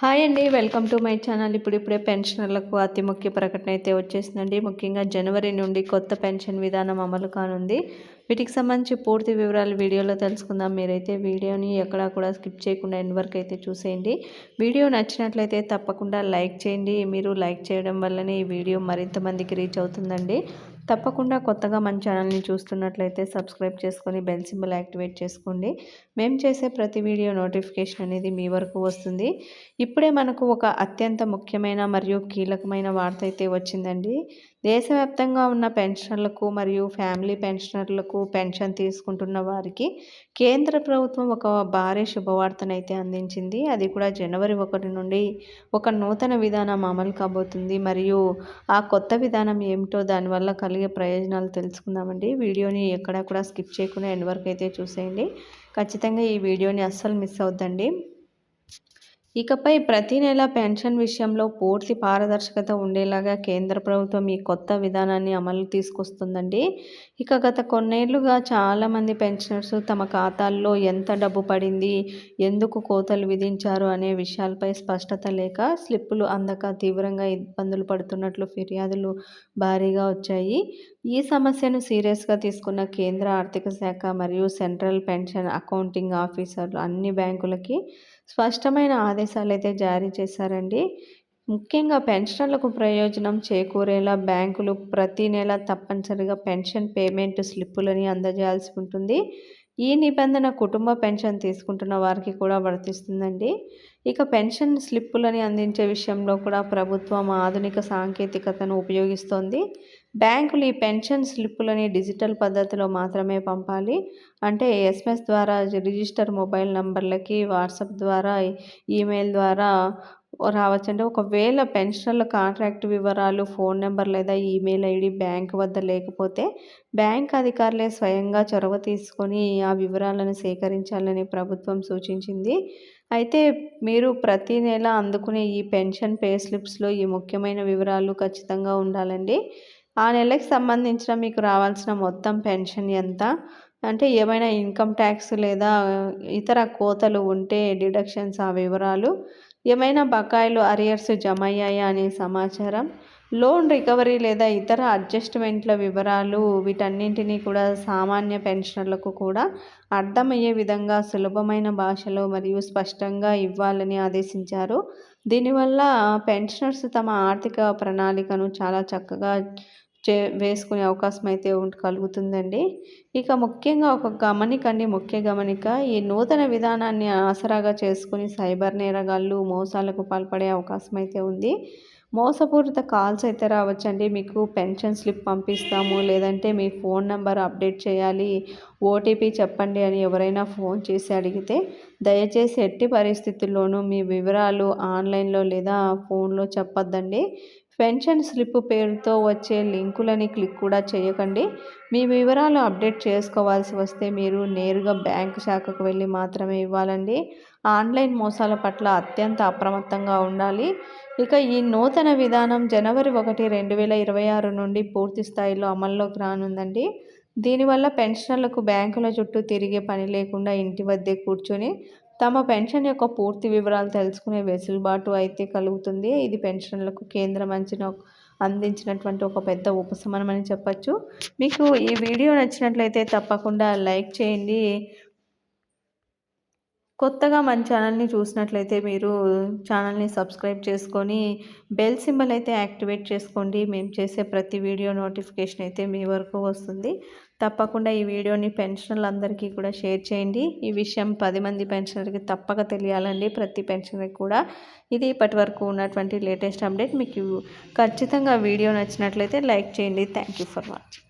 Hi అండి welcome to my channel. ఇప్పుడు ఇప్పుడే పెన్షనర్లకు అతి ముఖ్య ప్రకటన అయితే వచ్చేసిందండి. ముఖ్యంగా జనవరి నుండి కొత్త పెన్షన్ విధానం అమలు కానుంది. వీటికి సంబంధించి పూర్తి వివరాలు వీడియోలో తెలుసుకుందాం. మీరైతే వీడియోని ఎక్కడా కూడా స్కిప్ చేయకుండా ఎండ్ వరకు అయితే చూసేయండి. వీడియో నచ్చినట్లయితే తప్పకుండా లైక్ చేయండి. మీరు లైక్ చేయడం వల్లనే ఈ వీడియో మరింత మందికి రీచ్ అవుతుందండి. తప్పకుండా కొత్తగా మన ఛానల్ని చూస్తున్నట్లయితే సబ్స్క్రైబ్ చేసుకొని బెల్ సింబల్ యాక్టివేట్ చేసుకోండి. మేము చేసే ప్రతి వీడియో నోటిఫికేషన్ అనేది మీ వరకు వస్తుంది. ఇప్పుడే మనకు ఒక అత్యంత ముఖ్యమైన మరియు కీలకమైన వార్త అయితే వచ్చిందండి. దేశవ్యాప్తంగా ఉన్న పెన్షనర్లకు మరియు ఫ్యామిలీ పెన్షనర్లకు పెన్షన్ తీసుకుంటున్న వారికి కేంద్ర ప్రభుత్వం ఒక భారీ శుభవార్తనైతే అందించింది. అది కూడా జనవరి ఒకటి నుండి ఒక నూతన విధానం అమలు కాబోతుంది. మరియు ఆ కొత్త విధానం ఏమిటో దానివల్ల కలిగే ప్రయోజనాలు తెలుసుకుందామండి. వీడియోని ఎక్కడా కూడా స్కిప్ చేయకుండా ఎండ్ వరకు అయితే చూసేయండి. ఖచ్చితంగా ఈ వీడియోని అస్సలు మిస్ అవుద్దండి ఇకపై ప్రతి నెల పెన్షన్ విషయంలో పూర్తి పారదర్శకత ఉండేలాగా కేంద్ర ప్రభుత్వం ఈ కొత్త విధానాన్ని అమలు తీసుకొస్తుందండి. ఇక గత కొన్నేళ్ళుగా చాలామంది పెన్షనర్స్ తమ ఖాతాల్లో ఎంత డబ్బు పడింది ఎందుకు కోతలు విధించారు అనే విషయాలపై స్పష్టత లేక స్లిప్పులు అందక తీవ్రంగా ఇబ్బందులు పడుతున్నట్లు ఫిర్యాదులు భారీగా వచ్చాయి. ఈ సమస్యను సీరియస్గా తీసుకున్న కేంద్ర ఆర్థిక శాఖ మరియు సెంట్రల్ పెన్షన్ అకౌంటింగ్ ఆఫీసర్లు అన్ని బ్యాంకులకి స్పష్టమైన ఆదేశాలు అయితే జారీ చేశారండి. ముఖ్యంగా పెన్షనర్లకు ప్రయోజనం చేకూరేలా బ్యాంకులు ప్రతి నెల తప్పనిసరిగా పెన్షన్ పేమెంట్ స్లిప్పులని అందజేయాల్సి ఉంటుంది. ఈ నిబంధన కుటుంబ పెన్షన్ తీసుకుంటున్న వారికి కూడా వర్తిస్తుందండి. ఇక పెన్షన్ స్లిప్పులని అందించే విషయంలో కూడా ప్రభుత్వం ఆధునిక సాంకేతికతను ఉపయోగిస్తోంది. బ్యాంకులు ఈ పెన్షన్ స్లిప్పులని డిజిటల్ పద్ధతిలో మాత్రమే పంపాలి. అంటే ఎస్ఎంఎస్ ద్వారా రిజిస్టర్ మొబైల్ నంబర్లకి వాట్సాప్ ద్వారా ఈమెయిల్ ద్వారా రావచ్చు అంటే ఒకవేళ పెన్షనర్ల కాంట్రాక్ట్ వివరాలు ఫోన్ నెంబర్ లేదా ఈమెయిల్ ఐడి బ్యాంక్ వద్ద లేకపోతే బ్యాంక్ అధికారులే స్వయంగా చొరవ తీసుకొని ఆ వివరాలను సేకరించాలని ప్రభుత్వం సూచించింది. అయితే మీరు ప్రతి నెల అందుకునే ఈ పెన్షన్ పే స్లిప్స్లో ఈ ముఖ్యమైన వివరాలు ఖచ్చితంగా ఉండాలండి. ఆ నెలకు సంబంధించిన మీకు రావాల్సిన మొత్తం పెన్షన్ ఎంత? అంటే ఏమైనా ఇన్కమ్ ట్యాక్స్ లేదా ఇతర కోతలు ఉంటే డిడక్షన్స్ ఆ వివరాలు. ఏమైనా బకాయిలు అరియర్స్ జమ అయ్యాయా అనే సమాచారం. లోన్ రికవరీ లేదా ఇతర అడ్జస్ట్మెంట్ల వివరాలు వీటన్నింటినీ కూడా సామాన్య పెన్షనర్లకు కూడా అర్థమయ్యే విధంగా సులభమైన భాషలో మరియు స్పష్టంగా ఇవ్వాలని ఆదేశించారు. దీనివల్ల పెన్షనర్స్ తమ ఆర్థిక ప్రణాళికను చాలా చక్కగా చే వేసుకునే అవకాశం అయితే కలుగుతుందండి. ఇక ముఖ్యంగా ఒక గమనికండి ముఖ్య గమనిక ఈ నూతన విధానాన్ని ఆసరాగా చేసుకుని సైబర్ నేరగాళ్ళు మోసాలకు పాల్పడే అవకాశం అయితే ఉంది. మోసపూరిత కాల్స్ అయితే రావచ్చండి. మీకు పెన్షన్ స్లిప్ పంపిస్తాము లేదంటే మీ ఫోన్ నెంబర్ అప్డేట్ చేయాలి ఓటీపీ చెప్పండి అని ఎవరైనా ఫోన్ చేసి అడిగితే దయచేసి ఎట్టి పరిస్థితుల్లోనూ మీ వివరాలు ఆన్లైన్లో లేదా ఫోన్లో చెప్పొద్దండి. పెన్షన్ స్లిప్ పేరుతో వచ్చే లింకులని క్లిక్ కూడా చేయకండి. మీ వివరాలు అప్డేట్ చేసుకోవాల్సి వస్తే మీరు నేరుగా బ్యాంకు శాఖకు వెళ్ళి మాత్రమే ఇవ్వాలండి. ఆన్లైన్ మోసాల పట్ల అత్యంత అప్రమత్తంగా ఉండాలి. ఇక ఈ నూతన విధానం జనవరి ఒకటి రెండు వేల ఇరవై ఆరు నుండి పూర్తి స్థాయిలో అమల్లోకి రానుందండి. దీనివల్ల పెన్షనర్లకు బ్యాంకుల చుట్టూ తిరిగే పని లేకుండా ఇంటి వద్దే కూర్చొని తమ పెన్షన్ యొక్క పూర్తి వివరాలు తెలుసుకునే వెసులుబాటు అయితే కలుగుతుంది. ఇది పెన్షన్లకు కేంద్రం అంచిన అందించినటువంటి ఒక పెద్ద ఉపశమనం అని చెప్పచ్చు. మీకు ఈ వీడియో నచ్చినట్లయితే తప్పకుండా లైక్ చేయండి. కొత్తగా మన ఛానల్ని చూసినట్లయితే మీరు ఛానల్ని సబ్స్క్రైబ్ చేసుకొని బెల్ సింబల్ అయితే యాక్టివేట్ చేసుకోండి. మేము చేసే ప్రతి వీడియో నోటిఫికేషన్ అయితే మీ వరకు వస్తుంది. తప్పకుండా ఈ వీడియోని పెన్షనర్లందరికీ కూడా షేర్ చేయండి. ఈ విషయం పది మంది పెన్షనర్కి తప్పక తెలియాలండి. ప్రతి పెన్షనర్కి కూడా. ఇది ఇప్పటి వరకు ఉన్నటువంటి లేటెస్ట్ అప్డేట్. మీకు ఖచ్చితంగా వీడియో నచ్చినట్లయితే లైక్ చేయండి. Thank for watching.